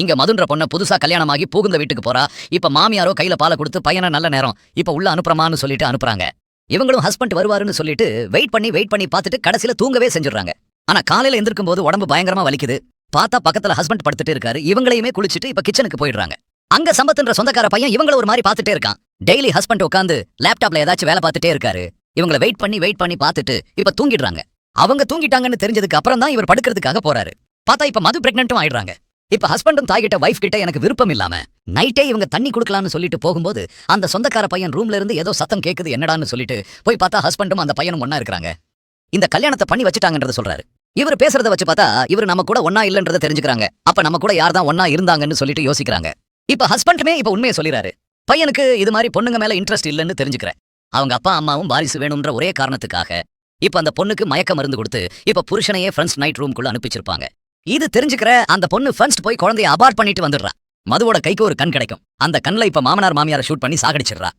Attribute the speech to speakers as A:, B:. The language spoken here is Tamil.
A: இங்க மதுன்ற பொண்ண புதுசா கல்யாணமாகி புகுந்த வீட்டுக்கு போறா. இப்ப மாமியாரோ கையில பாலை கொடுத்து பையனை நல்ல நேரம். இப்ப உள்ள அனுப்புறமான்னு சொல்லிட்டு அனுப்புறாங்க. இவங்களும் ஹஸ்பண்ட் வருவாருன்னு சொல்லிட்டு வெயிட் பண்ணி வெயிட் பண்ணி பார்த்துட்டு கடைசியில தூங்கவே செஞ்சுடுறாங்க. ஆனா காலையில எந்திருக்கும் போது உடம்பு பயங்கரமா வலிக்குது. பார்த்தா பக்கத்துல ஹஸ்பண்ட் படுத்துட்டு இருக்காரு. இவங்களையுமே குளிச்சுட்டு இப்ப கிச்சனுக்கு போயிடுறாங்க. அங்க சம்பத்துன்ற சொந்தக்கார பையன் இவங்கள ஒரு மாதிரி பார்த்துட்டே இருக்கான். டெய்லி ஹஸ்பண்ட் உட்காந்து லேப்டாப்ல ஏதாச்சும் வேலை பார்த்துட்டே இருக்காரு. இவங்கள வெயிட் பண்ணி வெயிட் பண்ணி பார்த்துட்டு இப்ப தூங்கிடுறாங்க. அவங்க தூங்கிட்டாங்கன்னு தெரிஞ்சதுக்கு அப்புறம் தான் இவர் படுக்கிறதுக்காக போறாரு. பார்த்தா இப்ப மது பிரெக்னென்ட்டும் ஆயிடுறாங்க. இப்ப ஹஸ்பண்டும் தாய் கிட்ட வைஃப் கிட்ட எனக்கு விருப்பம் இல்லாம நைட்டே இவங்க தண்ணி கொடுக்கலாம்னு சொல்லிட்டு போகும்போது அந்த சொந்தக்கார பையன் ரூம்ல இருந்து ஏதோ சத்தம் கேக்குது என்னடான்னு சொல்லிட்டு போய் பார்த்தா ஹஸ்பண்டும் அந்த பையனும் ஒன்னா இருக்கிறாங்க. இந்த கல்யாணத்தை பண்ணி வச்சுட்டாங்கன்றத சொல்றாரு. இவர் பேசுறத வச்சு பார்த்தா இவர் நம்ம கூட ஒன்னா இல்லன்றத தெரிஞ்சுக்கிறாங்க. அப்ப நம்ம கூட யார் தான் ஒன்னா இருந்தாங்கன்னு சொல்லிட்டு யோசிக்கிறாங்க. இப்ப ஹஸ்பண்டுமே இப்ப உண்மையை சொல்லிறாரு. பையனுக்கு இது மாதிரி பொண்ணுங்க மேல இன்ட்ரெஸ்ட் இல்லைன்னு தெரிஞ்சுக்கிறேன். அவங்க அப்பா அம்மாவும் வாரிசு வேணும்ன்ற ஒரே காரணத்துக்காக இப்ப அந்த பொண்ணுக்கு மயக்க மருந்து கொடுத்து இப்ப புருஷனையே ஃப்ரெண்ட்ஸ் நைட் ரூம்குள்ள அனுப்பிச்சிருப்பாங்க. இது தெரிஞ்சுக்கிற அந்த பொண்ணு ஃபர்ஸ்ட் போய் குழந்தைய அபார்ட் பண்ணிட்டு வந்துடுறா. மதுவோட கைக்கு ஒரு கண் கிடைக்கும். அந்த கண்ணில் இப்ப மாமனார் மாமியாரை ஷூட் பண்ணி சாகடிச்சிடுறா.